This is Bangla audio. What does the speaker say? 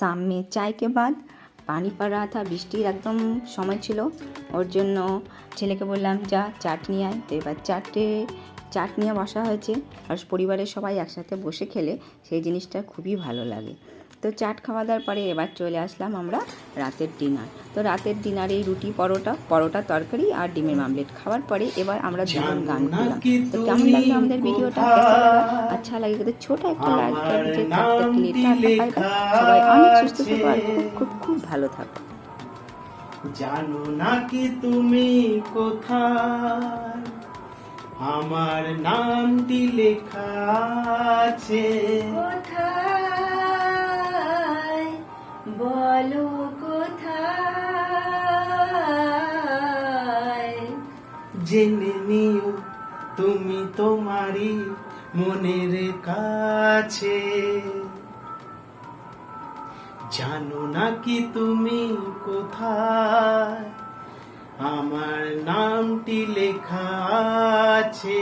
शाम में चाय के बाद পানি পড়া থা বৃষ্টির একদম সময় ছিল ওর জন্য ছেলেকে বললাম যা চাট নিয়ে আয় তো এবার চাটে চাট নিয়ে বসা হয়েছে আর পরিবারের সবাই একসাথে বসে খেলে সেই জিনিসটা খুবই ভালো লাগে তো চাট খাওয়া দাওয়ার পরে এবার চলে আসলাম আমরা রাতের ডিনার তো রাতের ডিনারে রুটি পরোটা পরোটা তরকারি আর ডিমের মামলেট খাওয়ার পরে এবার আমরা দুজন গান করলাম। তো কেমন লাগল আমাদের ভিডিওটা? আচ্ছা লাগে তো ছোট একটা লাইক সবাই অনেক সুস্থ থাকো আর খুব খুব খুব ভালো থাকো। জানো নাকি তুমি কোথায়? আমার নামটি লেখা আছে জেনে নিও তুমি তোমারই মনের কাছে। জানো নাকি তুমি কোথায় আমার নামটি লেখা আছে।